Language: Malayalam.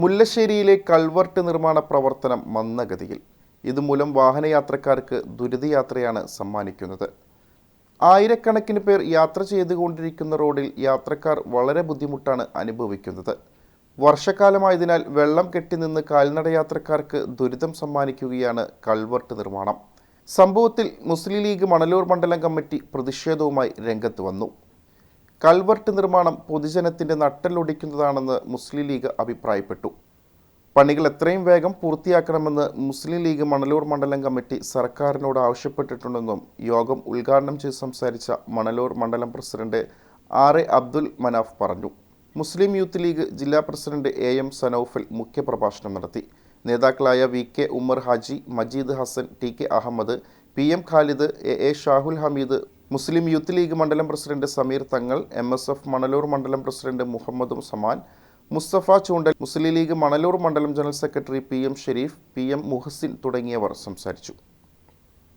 മുല്ലശ്ശേരിയിലെ കൾവർട്ട് നിർമ്മാണ പ്രവർത്തനം മന്ദഗതിയിൽ. ഇതുമൂലം വാഹനയാത്രക്കാർക്ക് ദുരിതയാത്രയാണ് സമ്മാനിക്കുന്നത്. ആയിരക്കണക്കിന് പേർ യാത്ര ചെയ്തുകൊണ്ടിരിക്കുന്ന റോഡിൽ യാത്രക്കാർ വളരെ ബുദ്ധിമുട്ടാണ് അനുഭവിക്കുന്നത്. വർഷക്കാലമായതിനാൽ വെള്ളം കെട്ടിനിന്ന് കാൽനടയാത്രക്കാർക്ക് ദുരിതം സമ്മാനിക്കുകയാണ് കൾവർട്ട് നിർമ്മാണം. സംഭവത്തിൽ മുസ്ലിം ലീഗ് മണലൂർ മണ്ഡലം കമ്മിറ്റി പ്രതിഷേധവുമായി രംഗത്ത് വന്നു. കൾവർട്ട് നിർമ്മാണം പൊതുജനത്തിന്റെ നട്ടലൊടിക്കുന്നതാണെന്ന് മുസ്ലിം ലീഗ് അഭിപ്രായപ്പെട്ടു. പണികൾ എത്രയും വേഗം പൂർത്തിയാക്കണമെന്ന് മുസ്ലിം ലീഗ് മണലൂർ മണ്ഡലം കമ്മിറ്റി സർക്കാരിനോട് ആവശ്യപ്പെട്ടിട്ടുണ്ടെന്നും യോഗം ഉദ്ഘാടനം ചെയ്ത് സംസാരിച്ച മണലൂർ മണ്ഡലം president R A Abdul Manaf പറഞ്ഞു. മുസ്ലിം യൂത്ത് ലീഗ് ജില്ലാ പ്രസിഡന്റ് എ എം സനൌഫൽ മുഖ്യപ്രഭാഷണം നടത്തി. നേതാക്കളായ V K Ummer Haji Majeed Hasan T K Ahammed P M Khalid A A Shahul Hameed Muslim Youth League മണ്ഡലം president Sameer Thangal M S F Manalur മണ്ഡലം president Muhammad Saman Musthafa Choondal Muslim League Manalur മണ്ഡലം general secretary P M Shereef P M Muhasin തുടങ്ങിയവർ സംസാരിച്ചു.